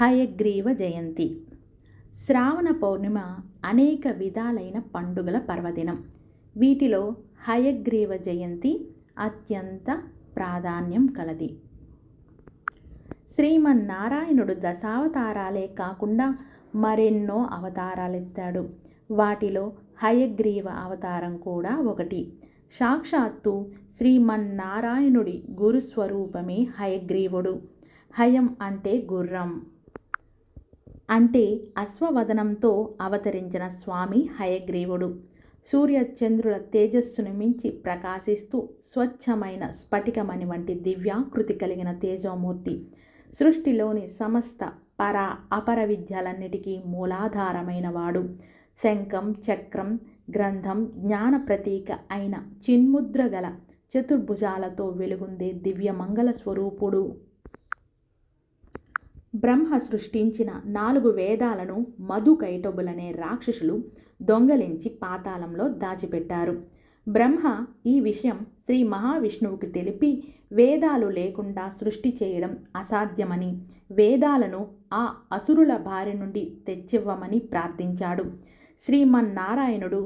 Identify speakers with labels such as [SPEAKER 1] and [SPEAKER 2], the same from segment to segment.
[SPEAKER 1] హయగ్రీవ జయంతి. శ్రావణ పౌర్ణిమ అనేక విధాలైన పండుగల పర్వదినం. వీటిలో హయగ్రీవ జయంతి అత్యంత ప్రాధాన్యం కలది. శ్రీమన్నారాయణుడు దశావతారాలే కాకుండా మరెన్నో అవతారాలెత్తాడు. వాటిలో హయగ్రీవ అవతారం కూడా ఒకటి. సాక్షాత్తు శ్రీమన్నారాయణుడి గురుస్వరూపమే హయగ్రీవుడు. హయం అంటే గుర్రం. అంటే అశ్వవదనంతో అవతరించిన స్వామి హయగ్రీవుడు. సూర్యచంద్రుల తేజస్సును మించి ప్రకాశిస్తూ స్వచ్ఛమైన స్ఫటికమణి వంటి దివ్యాకృతి కలిగిన తేజోమూర్తి. సృష్టిలోని సమస్త పర అపర విద్యలన్నిటికీ మూలాధారమైన వాడు శంఖం చక్రం గ్రంథం జ్ఞాన ప్రతీక అయిన చిన్ముద్ర గల చతుర్భుజాలతో వెలుగుందే దివ్యమంగళ స్వరూపుడు. బ్రహ్మ సృష్టించిన నాలుగు వేదాలను మధు కైటబులనే రాక్షసులు దొంగలించి పాతాళంలో దాచిపెట్టారు. బ్రహ్మ ఈ విషయం శ్రీ మహావిష్ణువుకి తెలిపి వేదాలు లేకుండా సృష్టి చేయడం అసాధ్యమని వేదాలను ఆ అసురుల బారి నుండి తెచ్చివ్వమని ప్రార్థించాడు. శ్రీమన్నారాయణుడు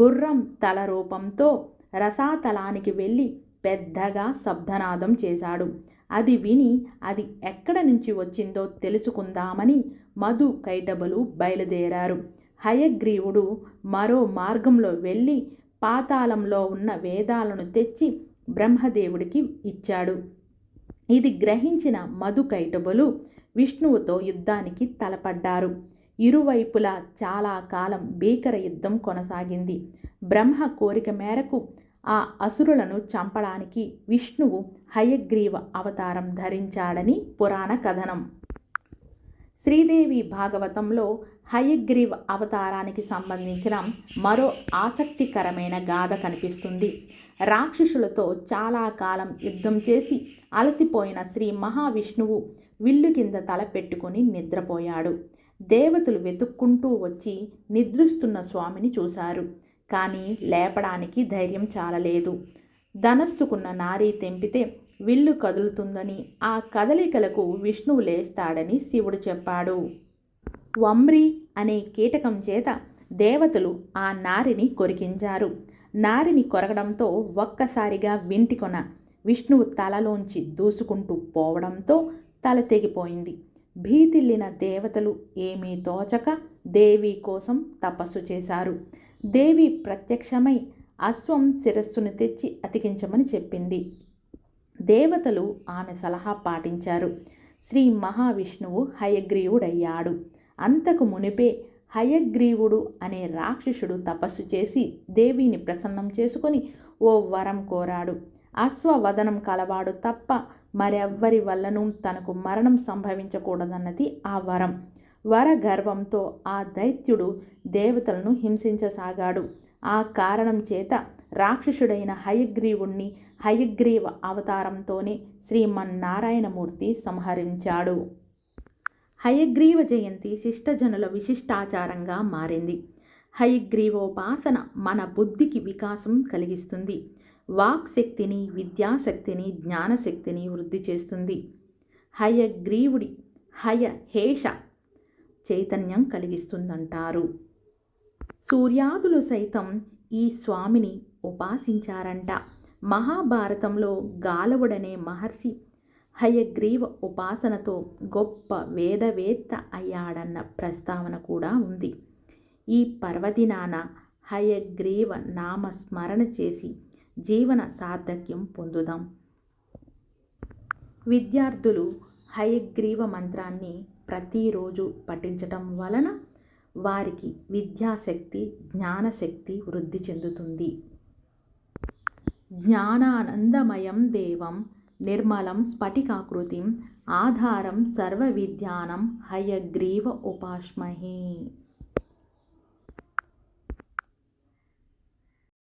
[SPEAKER 1] గుర్రం తల రూపంతో రసాతలానికి వెళ్ళి పెద్దగా శబ్దనాదం చేశాడు. అది విని అది ఎక్కడ నుంచి వచ్చిందో తెలుసుకుందామని మధు కైటబలు బయలుదేరారు. హయగ్రీవుడు మరో మార్గంలో వెళ్ళి పాతాళంలో ఉన్న వేదాలను తెచ్చి బ్రహ్మదేవుడికి ఇచ్చాడు. ఇది గ్రహించిన మధు కైటబులు విష్ణువుతో యుద్ధానికి తలపడ్డారు. ఇరువైపులా చాలా కాలం భీకర యుద్ధం కొనసాగింది. బ్రహ్మ కోరిక మేరకు ఆ అసురులను చంపడానికి విష్ణువు హయగ్రీవ అవతారం ధరించాడని పురాణ కథనం. శ్రీదేవి భాగవతంలో హయగ్రీవ అవతారానికి సంబంధించిన మరో ఆసక్తికరమైన గాథ కనిపిస్తుంది. రాక్షసులతో చాలా కాలం యుద్ధం చేసి అలసిపోయిన శ్రీ మహావిష్ణువు విల్లు కింద తల పెట్టుకుని నిద్రపోయాడు. దేవతలు వెతుక్కుంటూ వచ్చి నిద్రిస్తున్న స్వామిని చూశారు. కానీ లేపడానికి ధైర్యం చాలలేదు. ధనస్సుకున్న నారీ తెంపితే విల్లు కదులుతుందని ఆ కదలికలకు విష్ణువు లేస్తాడని శివుడు చెప్పాడు. వమ్రి అనే కీటకం చేత దేవతలు ఆ నారిని కొరికించారు. నారిని కొరగడంతో ఒక్కసారిగా వింటికొన విష్ణువు తలలోంచి దూసుకుంటూ పోవడంతో తల తెగిపోయింది. భీతిల్లిన దేవతలు ఏమీ తోచక దేవి కోసం తపస్సు చేశారు. దేవి ప్రత్యక్షమై అశ్వం శిరస్సును తెచ్చి అతికించమని చెప్పింది. దేవతలు ఆమె సలహా పాటించారు. శ్రీ మహావిష్ణువు హయగ్రీవుడయ్యాడు. అంతకు మునిపే హయగ్రీవుడు అనే రాక్షసుడు తపస్సు చేసి దేవిని ప్రసన్నం చేసుకొని ఓ వరం కోరాడు. అశ్వవదనం కలవాడు తప్ప మరెవ్వరి వల్లనూ తనకు మరణం సంభవించకూడదన్నది ఆ వరం. వరగర్వంతో ఆ దైత్యుడు దేవతలను హింసించసాగాడు. ఆ కారణం చేత రాక్షసుడైన హయగ్రీవుణ్ణి హయగ్రీవ అవతారంతోనే శ్రీమన్నారాయణమూర్తి సంహరించాడు. హయగ్రీవ జయంతి శిష్టజనుల విశిష్టాచారంగా మారింది. హయగ్రీవోపాసన మన బుద్ధికి వికాసం కలిగిస్తుంది. వాక్శక్తిని విద్యాశక్తిని జ్ఞానశక్తిని వృద్ధి చేస్తుంది. హయగ్రీవుడి హయ హేష చైతన్యం కలిగిస్తుందంటారు. సూర్యాదులు సైతం ఈ స్వామిని ఉపాసించారంట. మహాభారతంలో గాలవుడనే మహర్షి హయగ్రీవ ఉపాసనతో గొప్ప వేదవేత్త అయ్యాడన్న ప్రస్తావన కూడా ఉంది. ఈ పర్వదినాన హయగ్రీవ నామస్మరణ చేసి జీవన సార్థక్యం పొందుదాం. విద్యార్థులు హయగ్రీవ మంత్రాన్ని ప్రతిరోజు పఠించటం వలన వారికి విద్యాశక్తి జ్ఞానశక్తి వృద్ధి చెందుతుంది. జ్ఞానానందమయం దేవం నిర్మలం స్ఫటికాకృతిం ఆధారం సర్వ విద్యానం హయగ్రీవ ఉపాస్మహే.